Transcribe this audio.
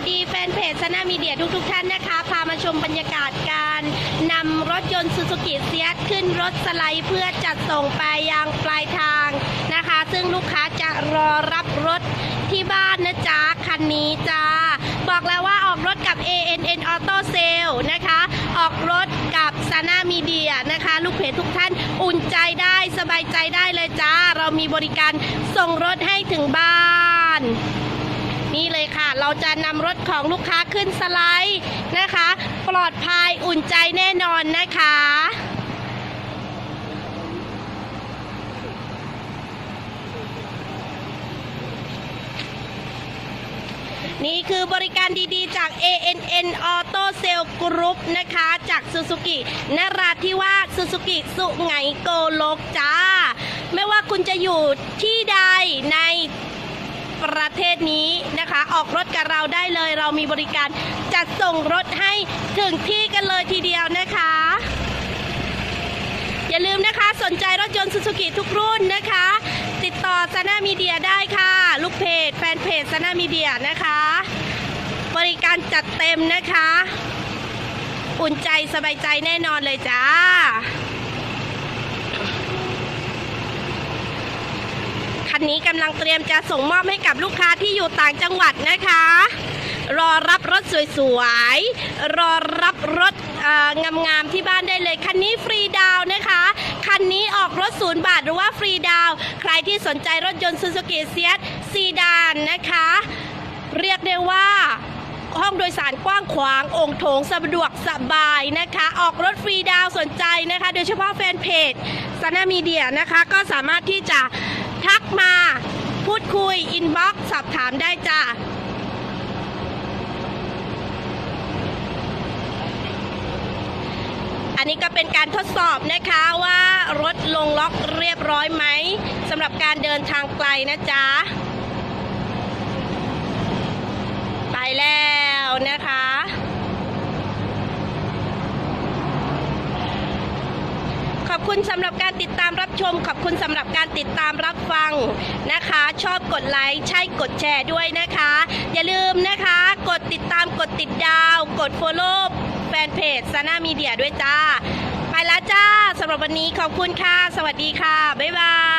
สดีแฟนเพจชนะมีเดียทุกทุกท่านนะคะ พามาชมบรรยากาศการนำรถยนต์ซูซูกิเซียขึ้นรถสไลด์เพื่อจัดส่งไปยังปลายทางนะคะ ซึ่งลูกค้าจะรอรับรถที่บ้านนะจ๊ะ คันนี้จ้า บอกแล้วว่าออกรถกับ ANN Auto Sale นะคะ ออกรถกับซาน่ามีเดียนะคะ ลูกเพจทุกท่านอุ่นใจได้สบายใจได้เลยจ้า เรามีบริการส่งรถให้ถึงบ้าน เราจะนำรถของลูกค้าขึ้นสไลด์นะคะ ปลอดภัยอุ่นใจแน่นอนนะคะนี่คือบริการดีๆ จาก ANN Auto Sale Group นะคะ จาก Suzuki นราธิวาส Suzuki สุไหงโกลกจ้า ไม่ว่าคุณจะอยู่ที่ใดในประเทศนี้ ออกรถกับเราได้เลย เรามีบริการจัดส่งรถให้ถึงที่กันเลยทีเดียวนะคะ อย่าลืมนะคะสนใจรถยนต์ซูซูกิทุกรุ่นนะคะ ติดต่อซานามีเดียได้ค่ะ ลูกเพจแฟนเพจซานามีเดียนะคะ บริการจัดเต็มนะคะ อุ่นใจสบายใจแน่นอนเลยจ้า นนี้กำลังเตรียมจะส่งมอบให้กับลูกค้าที่อยู่ต่างจังหวัดนะคะ รอรับรถสวยๆ รอรับรถงามๆที่บ้านได้เลย คันนี้ฟรีดาวนะคะ คันนี้ออกรถศูนย์บาทหรือว่าฟรีดาว ใครที่สนใจรถยนต์ซูซูกิเซียสซีดานนะคะ เรียกได้ว่าห้องโดยสารกว้างขวาง องค์โถงสะดวกสบายนะคะ ออกรถฟรีดาวสนใจนะคะ โดยเฉพาะแฟนเพจซานามีเดียนะคะ ก็สามารถที่จะ ทักมา พูดคุย อินบ็อกซ์สอบถามได้จ้าอันนี้ก็เป็นการทดสอบนะคะว่ารถลงล็อกเรียบร้อยไหมสำหรับการเดินทางไกลนะจ๊ะ ไปแล้วนะคะ ข อบคุณสำหรับการติดตามรับชม ขอบคุณสำหรับการติดตามรับฟังนะคะ ชอบกดไลค์ใช่กดแชร์ด้วยนะคะ อย่าลืมนะคะ กดติดตามกดติดดาว กด Follow แฟนเพจซาน่ามีเดียด้วยจ้า ไปแล้วจ้าสำหรับวันนี้ขอบคุณค่ะ สวัสดีค่ะ บ๊ายบาย